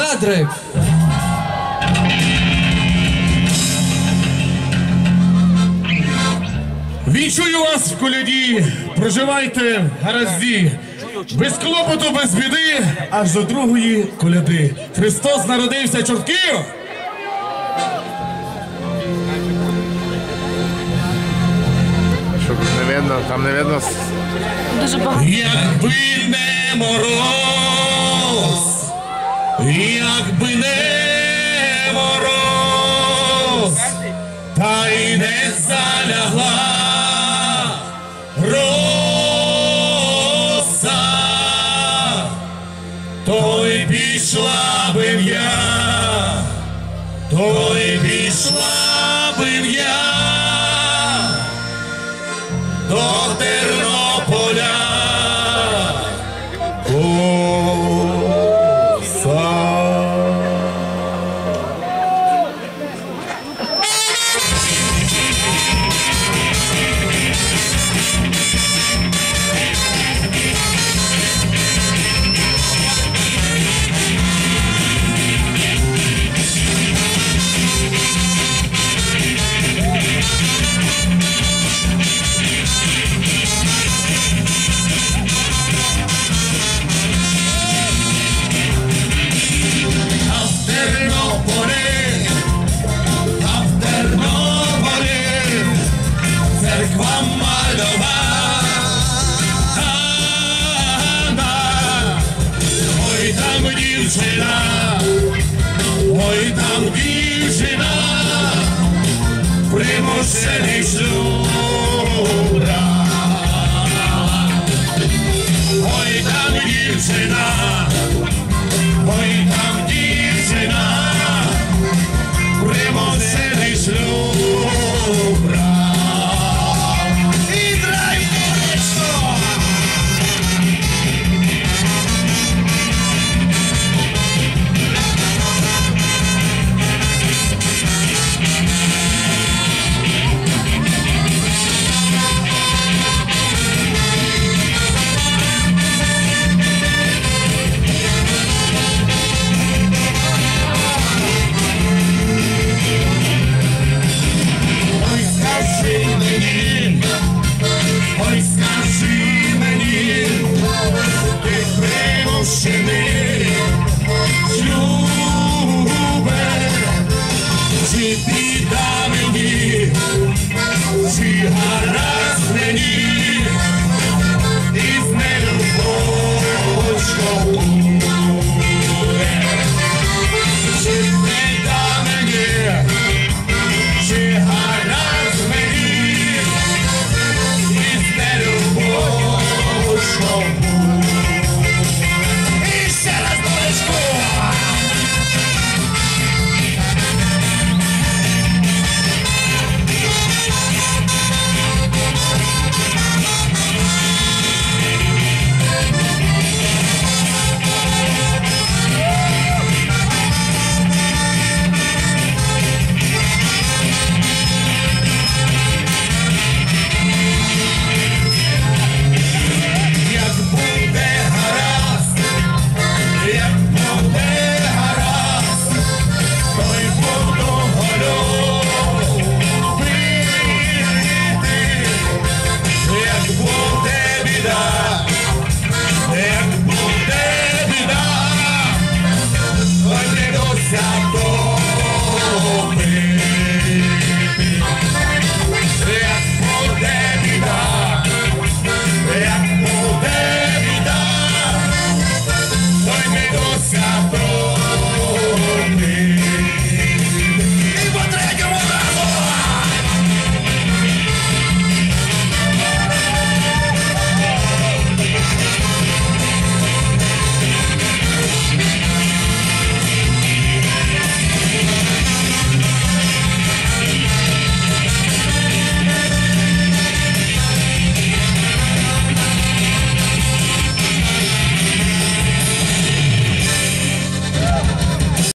Бедрик. Вічую вас в коляді, проживайте гаразді. Без клопоту, без біди, аж до другої коляди. Христос народився, чортки! Щоб не видно, там не видно. Дуже багато. Якби не мороз, залягла роса, то й пішла би я, то й пішла би я до Тернополя. dancing on.